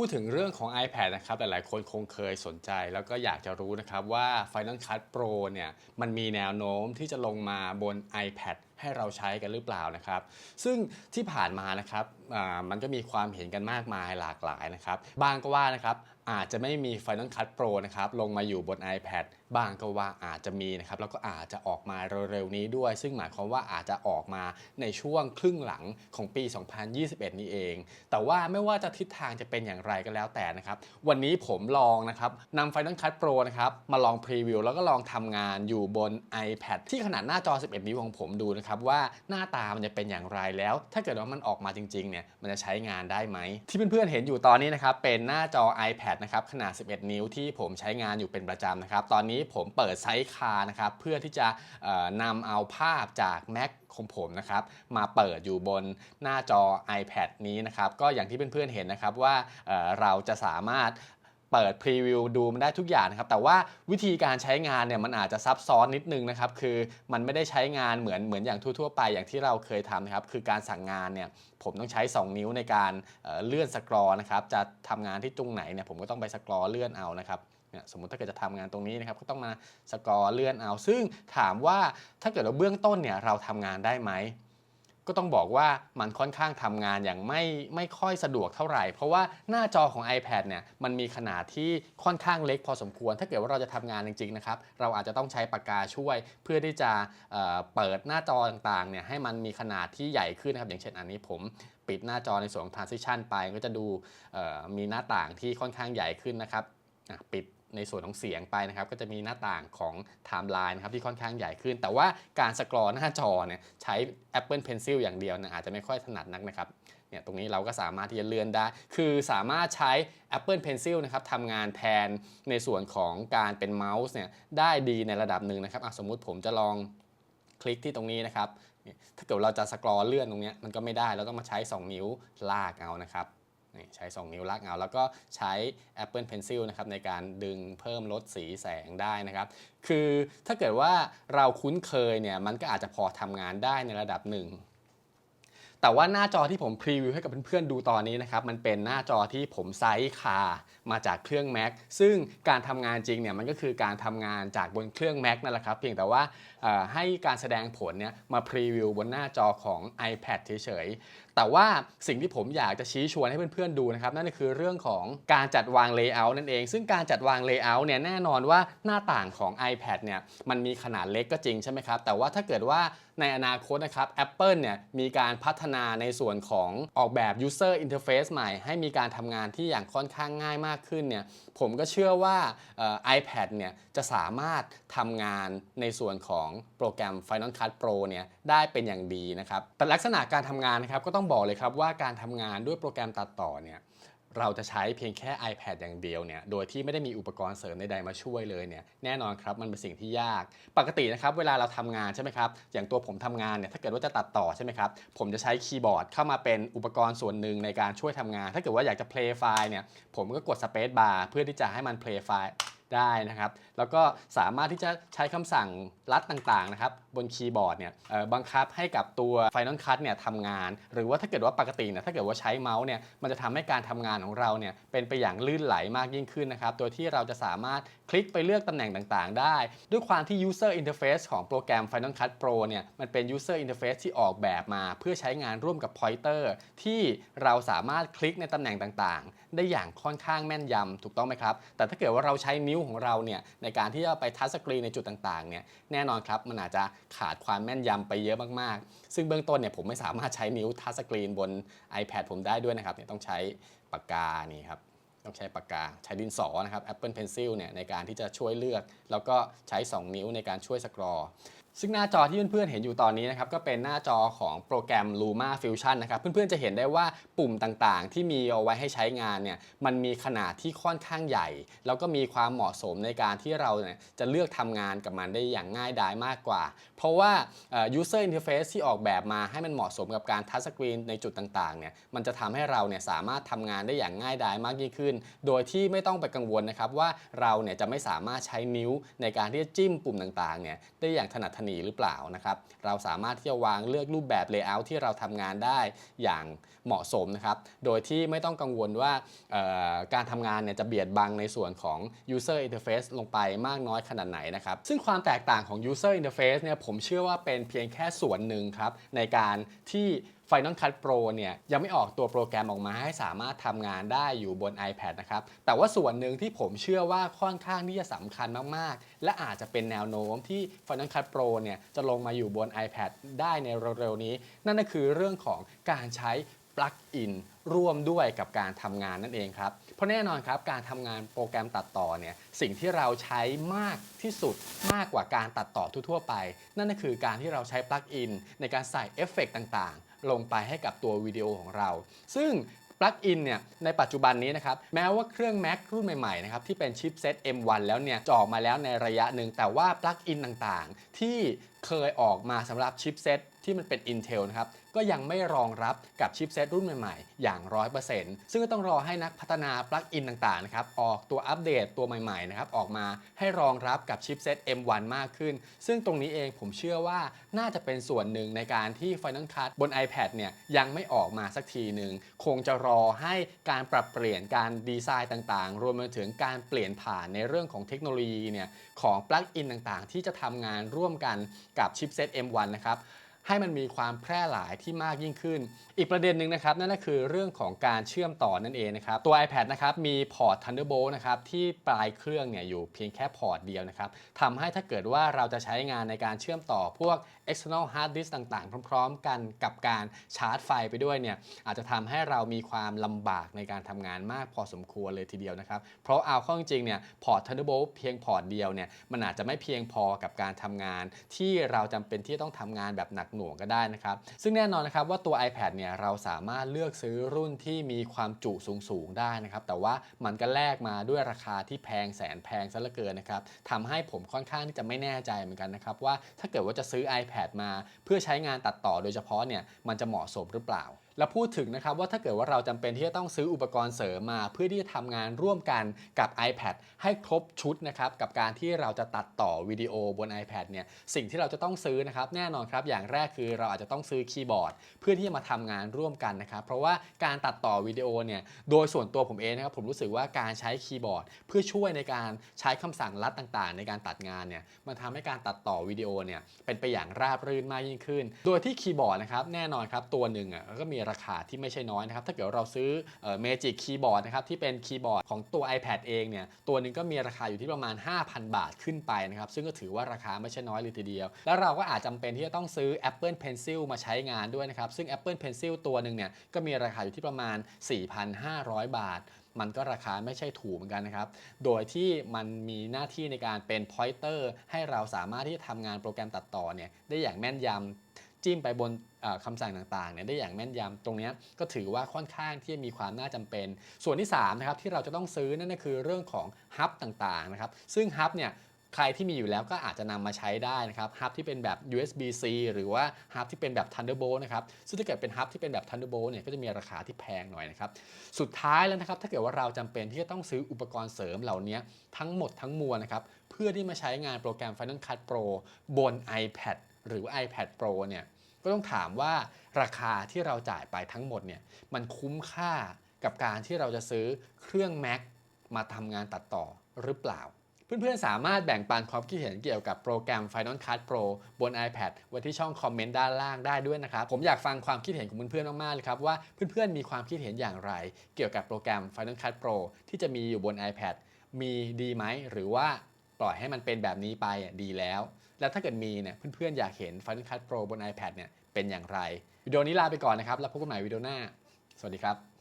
พูดถึงเรื่องของ iPad นะครับหลายๆ คนคงเคยสนใจ แล้วก็อยากจะรู้นะครับว่า Final Cut Pro เนี่ยมันมีแนวโน้มที่จะลงมาบน iPad ให้เราใช้กันหรือเปล่านะครับ ซึ่งที่ผ่านมานะครับมันก็มีความเห็นกันมากมายหลากหลายนะครับ บางก็ว่านะครับ อาจจะไม่มี Final Cut Pro นะครับลงมาอยู่บน iPad บางก็ว่าอาจจะมีนะครับแล้วก็อาจจะออกมาเร็วๆนี้ด้วย ซึ่งหมายความว่าอาจจะออกมาในช่วงครึ่งหลังของปี 2021 นี้เอง แต่ว่าไม่ว่าจะทิศทางจะเป็นอย่างไรก็แล้วแต่นะครับวันนี้ผมลองนะครับนำ Final Cut Pro นะครับมาลองพรีวิวแล้วก็ลองทำงานอยู่บน iPad ที่ขนาดหน้าจอ 11 นิ้วของผมดูนะครับว่าหน้าตามันจะเป็นอย่างไรแล้ว ถ้าเกิดว่ามันออกมาจริงๆเนี่ยมันจะใช้งานได้ไหมที่เพื่อนๆเห็นอยู่ตอนนี้นะครับเป็นหน้าจอ iPad นะครับขนาด 11 นิ้วที่ผมใช้งานอยู่เป็นประจำนะครับ ตอนนี้ผมเปิดไซส์คานะครับเพื่อที่จะนำเอาภาพจาก Mac ของผมนะครับมาเปิดอยู่บนหน้าจอ iPad นี้นะครับก็อย่างที่เพื่อนๆเห็นนะครับว่าเราจะสามารถ เปิดพรีวิวดูมันได้ทุกอย่างนะครับ แต่ว่าวิธีการใช้งานเนี่ยมันอาจจะซับซ้อนนิดนึงนะครับ คือมันไม่ได้ใช้งานเหมือนเหมือนอย่างทั่วๆไปอย่างที่เราเคยทำนะครับ คือการสั่งงานเนี่ยผมต้องใช้ 2 นิ้วในการเอ่อเลื่อนสกรอนะครับ จะทำงานที่ตรงไหนเนี่ยผมก็ต้องไปสกรอเลื่อนเอานะครับเนี่ยสมมติถ้าเกิดจะทำงานตรงนี้นะครับก็ต้องมาสกรอเลื่อนเอา ซึ่งถามว่าถ้าเกิดเราเบื้องต้นเนี่ยเราทำงานได้ไหม ก็ต้องบอกว่ามันค่อนข้างทำงานอย่างไม่ไม่ค่อยสะดวกเท่าไหร่ เพราะว่าหน้าจอของ iPad เนี่ยมันมีขนาดที่ค่อนข้างเล็กพอสมควร ถ้าเกิดว่าเราจะทำงานจริงๆนะครับเราอาจจะต้องใช้ปากกาช่วย เพื่อที่จะเเปิดหน้าจอต่างๆเนี่ยให้มันมีขนาดที่ใหญ่ขึ้นนะครับอย่างเช่นอันนี้ผมปิดหน้าจอในส่วนของ transition ไปก็จะดูมีหน้าต่างที่ค่อนข้างใหญ่ขึ้นนะครับปิด ในส่วนของเสียงไปนะครับ ก็จะมีหน้าต่างของ timeline นะครับที่ค่อนข้างใหญ่ขึ้น แต่ว่าการสกรอหน้าจอเนี่ยใช้ Apple Pencil อย่างเดียวนี่ยอาจจะไม่ค่อยถนัดนักนะครับเนี่ยตรงนี้เราก็สามารถที่จะเลื่อนได้ คือสามารถใช้ Apple Pencil นะครับทำงานแทนในส่วนของการเป็นเมาส์เนี่ยได้ดีในระดับหนึ่งนะครับสมมุติผมจะลองคลิกที่ตรงนี้นะครับ ถ้าเกิดเราจะสกรอเลื่อนตรงนี้มันก็ไม่ได้ เราต้องมาใช้ 2 นิ้วลากเอานะครับ ใช้ 2 นิ้วลากเอาแล้วก็ใช้ Apple Pencil นะครับในการดึงเพิ่มลดสีแสงได้นะครับ คือถ้าเกิดว่าเราคุ้นเคยเนี่ยมันก็อาจจะพอทำงานได้ในระดับหนึ่งแต่ว่าหน้าจอที่ผมพรีวิวให้กับเพื่อนๆดูตอนนี้นะครับมันเป็นหน้าจอที่ผมไซส์คามาจากเครื่อง Mac ซึ่งการทำงานจริงเนี่ยมันก็คือการทำงานจากบนเครื่อง Mac นั่นแหละครับ เพียงแต่ว่าให้การแสดงผลเนี่ยมาพรีวิวบนหน้าจอของ iPad เฉยๆ แต่ว่าสิ่งที่ผมอยากจะชี้ชวนให้เพื่อนๆดูนะครับ นั่นคือเรื่องของการจัดวาง Layout นั่นเอง ซึ่งการจัดวาง Layout เนี่ยแน่นอนว่าหน้าต่างของ iPad เนี่ยมันมีขนาดเล็กก็จริงใช่ไหมครับ แต่ว่าถ้าเกิดว่าในอนาคตนะครับ Apple เนี่ยมีการพัฒนาในส่วนของออกแบบ User Interface ใหม่ ให้มีการทำงานที่อย่างค่อนข้างง่ายมากขึ้นเนี่ยผมก็เชื่อว่าเอ่อ iPad เนี่ยจะสามารถทำงานในส่วนของโปรแกรม Final Cut Pro เนี่ยได้เป็นอย่างดีนะครับ แต่ลักษณะการทำงานนะครับก็ต้องบอกเลยครับว่าการทำงานด้วยโปรแกรมตัดต่อเนี่ยเราจะใช้เพียงแค่ iPad อย่างเดียวเนี่ย โดยที่ไม่ได้มีอุปกรณ์เสริมใดๆมาช่วยเลยเนี่ย แน่นอนครับ มันเป็นสิ่งที่ยาก ปกตินะครับ เวลาเราทำงานใช่ไหมครับ อย่างตัวผมทำงานเนี่ย ถ้าเกิดว่าจะตัดต่อใช่ไหมครับ ผมจะใช้คีย์บอร์ดเข้ามาเป็นอุปกรณ์ส่วนหนึ่งในการช่วยทำงาน ถ้าเกิดว่าอยากจะ play ไฟล์เนี่ย ผมก็กด space bar เพื่อที่จะให้มัน play ไฟล์ ได้นะครับ แล้วก็สามารถที่จะใช้คำสั่งลัดต่างๆนะครับบนคีย์บอร์ดเนี่ยบังคับให้กับตัว Final Cut เนี่ยทำงาน หรือว่าถ้าเกิดว่าปกติเนี่ยถ้าเกิดว่าใช้เมาส์เนี่ยมันจะทำให้การทำงานของเราเนี่ยเป็นไปอย่างลื่นไหลมากยิ่งขึ้นนะครับ โดยที่เราจะสามารถคลิกไปเลือกตำแหน่งต่างๆ ได้ ด้วยความที่ User Interface ของโปรแกรม Final Cut Pro เนี่ยมันเป็น User Interface ที่ออกแบบมา เพื่อใช้งานร่วมกับ Pointer ที่เราสามารถคลิกในตำแหน่งต่างๆได้อย่างค่อนข้างแม่นยำถูกต้องไหมครับ แต่ถ้าเกิดว่าเราใช้นิ้วของเราเนี่ยในการที่จะไปทัชสกรีนในจุดต่างๆเนี่ยแน่นอนครับมันอาจจะขาดความแม่นยำไปเยอะมากๆ ซึ่งเบื้องต้นเนี่ยผมไม่สามารถใช้นิ้วทัชสกรีนบน iPad ผมได้ด้วยนะครับเนี่ยต้องใช้ปากกานี่ครับต้องใช้ปากกาใช้ดินสอนะครับ Apple Pencil เนี่ยในการที่จะช่วยเลือก แล้วก็ใช้ 2 นิ้วในการช่วยสกรอ ซึ่งหน้าจอที่เพื่อนๆเห็นอยู่ตอนนี้นะครับก็เป็นหน้าจอของโปรแกรม Luma Fusion นะครับเพื่อนๆจะเห็นได้ว่าปุ่มต่างๆ ที่มีเอาไว้ให้ใช้งานเนี่ยมันมีขนาดที่ค่อนข้างใหญ่ แล้วก็มีความเหมาะสมในการที่เราเนี่ยจะเลือกทำงานกับมันได้อย่างง่ายดายมากกว่า เพราะว่า user interface ที่ออกแบบมาให้มันเหมาะสมกับการทัชสกรีนในจุดต่างๆเนี่ยมันจะทำให้เราเนี่ยสามารถทำงานได้อย่างง่ายดายมากยิ่งขึ้น โดยที่ไม่ต้องไปกังวลนะครับว่าเราเนี่ยจะไม่สามารถใช้นิ้วในการที่จะจิ้มปุ่มต่างๆเนี่ยได้อย่างถนัดถนีหรือเปล่านะครับ เราสามารถที่จะวางเลือกรูปแบบ layout ที่เราทำงานได้อย่างเหมาะสมนะครับ โดยที่ไม่ต้องกังวลว่าการทำงานเนี่ยจะเบียดบังในส่วนของ user interface ลงไปมากน้อยขนาดไหนนะครับ ซึ่งความแตกต่างของ user interface เนี่ยผมเชื่อว่าเป็นเพียงแค่ส่วนหนึ่งครับในการที่ Final Cut Pro เนี่ยยังไม่ออกตัวโปรแกรมออกมาให้สามารถทำงานได้อยู่บน iPad นะครับ แต่ว่าส่วนหนึ่งที่ผมเชื่อว่าค่อนข้างที่จะสำคัญมาก ๆ และอาจจะเป็นแนวโน้มที่ Final Cut Pro เนี่ยจะลงมาอยู่บน iPad ได้ในเร็ว ๆ นี้ นั่นก็คือเรื่องของการใช้ปลั๊กอินร่วมด้วยกับการทำงานนั่นเองครับ เพราะแน่นอนครับการทำงานโปรแกรมตัดต่อเนี่ยสิ่งที่เราใช้มากที่สุดมากกว่าการตัดต่อทั่วๆไป นั่นก็คือการที่เราใช้ปลั๊กอินในการใส่เอฟเฟกต์ต่างๆ ลงไปให้กับตัววิดีโอของเรา ซึ่งปลั๊กอินเนี่ยในปัจจุบันนี้นะครับแม้ว่าเครื่อง Mac รุ่นใหม่ๆนะครับที่เป็นชิปเซต M1 แล้วเนี่ยจะออกมาแล้วในระยะหนึ่งแต่ว่าปลั๊กอินต่างๆ ที่เคยออกมาสำหรับชิปเซต ที่มันเป็น Intel นะครับ ก็ยังไม่รองรับกับชิปเซตรุ่นใหม่ๆ อย่าง 100%ซึ่งก็ต้องรอให้นักพัฒนาปลั๊กอินต่างๆ นะครับ ออกตัวอัปเดตตัวใหม่ๆ นะครับ ออกมาให้รองรับกับชิปเซต M1 มากขึ้น ซึ่งตรงนี้เองผมเชื่อว่าน่าจะเป็นส่วนหนึ่งในการที่ Final Cut บน iPad เนี่ยยังไม่ออกมาสักทีหนึ่ง คงจะรอให้การปรับเปลี่ยนการดีไซน์ต่างๆ รวมไปถึงการเปลี่ยนผ่านในเรื่องของเทคโนโลยีเนี่ยของปลั๊กอินต่างๆ ที่จะทำงานร่วมกันกับชิปเซต M1 นะครับ ให้มันมีความแพร่หลายที่มากยิ่งขึ้น อีกประเด็นหนึ่งนะครับนั่นก็คือเรื่องของการเชื่อมต่อนั่นเองนะครับตัว iPad นะครับมีพอร์ต Thunderbolt นะครับที่ปลายเครื่องเนี่ยอยู่เพียงแค่พอร์ตเดียวนะครับทำให้ถ้าเกิดว่าเราจะใช้งานในการเชื่อมต่อพวก external hard disk ต่างๆ พร้อม ๆ กันกับการชาร์จไฟไปด้วยเนี่ยอาจจะทำให้เรามีความลำบากในการทำงานมากพอสมควรเลยทีเดียวนะครับ เพราะเอาเข้าจริงเนี่ยพอร์ต Thunderbolt เพียงพอร์ตเดียวเนี่ยมันอาจจะไม่เพียงพอกับการทำงาน ที่เราจำเป็นที่ต้องทำงานแบบหนักหน่วงก็ได้นะครับ ซึ่งแน่นอนนะครับว่าตัว iPad เนี่ยเราสามารถเลือกซื้อรุ่นที่มีความจุสูงๆได้นะครับ แต่ว่ามันก็แลกมาด้วยราคาที่แพงแสนแพงซะเหลือเกินนะครับทำให้ผมค่อนข้างที่จะไม่แน่ใจเหมือนกันนะครับว่าถ้าเกิดว่าจะซื้อ iPad มา เพื่อใช้งานตัดต่อโดยเฉพาะเนี่ยมันจะเหมาะสมหรือเปล่า แล้วพูดถึงนะครับว่าถ้าเกิดว่าเราจำเป็นที่จะต้องซื้ออุปกรณ์เสริมมา เพื่อที่จะทำงานร่วมกันกับ iPad ให้ครบชุดนะครับกับการที่เราจะตัดต่อวิดีโอบน iPad เนี่ยสิ่งที่เราจะต้องซื้อนะครับแน่นอนครับอย่างแรกคือเราอาจจะต้องซื้อคีย์บอร์ด เพื่อที่จะมาทำงานร่วมกันนะครับเพราะว่าการตัดต่อวิดีโอเนี่ยโดยส่วนตัวผมเองนะครับผมรู้สึกว่าการใช้คีย์บอร์ด เพื่อช่วยในการใช้คำสั่งลัดต่างๆ ในการตัดงานเนี่ยมันทำให้การตัดต่อวิดีโอเนี่ยเป็นไปอย่างราบรื่นมากยิ่งขึ้น โดยที่คีย์บอร์ดนะครับแน่นอนครับตัวหนึ่งอะก็มีราคาที่ไม่ใช่น้อยนะครับ ถ้าเกิดเราซื้อเมจิกคีย์บอร์ดนะครับที่เป็นคีย์บอร์ดของตัว iPad เองเนี่ยตัวหนึ่งก็มีราคาอยู่ที่ประมาณ 5,000 บาทขึ้นไปนะครับซึ่งก็ถือว่าราคาไม่ใช่น้อยเลยทีเดียว แล้วเราก็อาจจำเป็นที่จะต้องซื้อ Apple Pencil มาใช้งานด้วยนะครับซึ่ง Apple Pencil ตัวหนึ่งเนี่ยก็มีราคาอยู่ที่ประมาณ 4,500 บาทมันก็ราคาไม่ใช่ถูกเหมือนกันนะครับ โดยที่มันมีหน้าที่ในการเป็น pointer ให้เราสามารถที่จะทำงานโปรแกรมตัดต่อเนี่ยได้อย่างแม่นยำ จิ้มไปบนคำสั่งต่างๆเนี่ยได้อย่างแม่นยำตรงนี้ก็ถือว่าค่อนข้างที่จะมีความน่าจำเป็น ส่วนที่3นะครับที่เราจะต้องซื้อนั่นก็คือเรื่องของฮับต่างๆนะครับซึ่งฮับเนี่ยใครที่มีอยู่แล้วก็อาจจะนำมาใช้ได้นะครับฮับที่เป็นแบบ USB-C หรือว่าฮับที่เป็นแบบ Thunderbolt นะครับซึ่งถ้าเกิดเป็นฮับที่เป็นแบบ Thunderbolt เนี่ยก็จะมีราคาที่แพงหน่อยนะครับสุดท้ายแล้วนะครับถ้าเกิดว่าเราจำเป็นที่จะต้องซื้ออุปกรณ์เสริมเหล่านี้ทั้งหมดทั้งมวลนะครับเพื่อที่มาใช้งานโปรแกรม Final Cut Pro บน iPad หรือ iPad Pro เนี่ย ก็ต้องถามว่าราคาที่เราจ่ายไปทั้งหมดเนี่ยมันคุ้มค่ากับการที่เราจะซื้อเครื่อง Mac มาทำงานตัดต่อหรือเปล่า เพื่อนๆ สามารถแบ่งปันความคิดเห็นเกี่ยวกับโปรแกรม Final Cut Pro บน iPad ไว้ที่ช่องคอมเมนต์ด้านล่างได้ด้วยนะครับ ผมอยากฟังความคิดเห็นของเพื่อนๆ มากๆ เลยครับ ว่าเพื่อนๆ มีความคิดเห็นอย่างไร เกี่ยวกับโปรแกรม Final Cut Pro ที่จะมีอยู่บน iPad มีดีไหมหรือว่า ปล่อยให้มันเป็นแบบนี้ไปอะดีแล้ว แล้วถ้าเกิดมีเนี่ยเพื่อนๆอยากเห็น Final Cut Pro บน iPad เนี่ยเป็นอย่างไร วิดีโอนี้ลาไปก่อนนะครับ แล้วพบกันใหม่วิดีโอหน้า สวัสดีครับ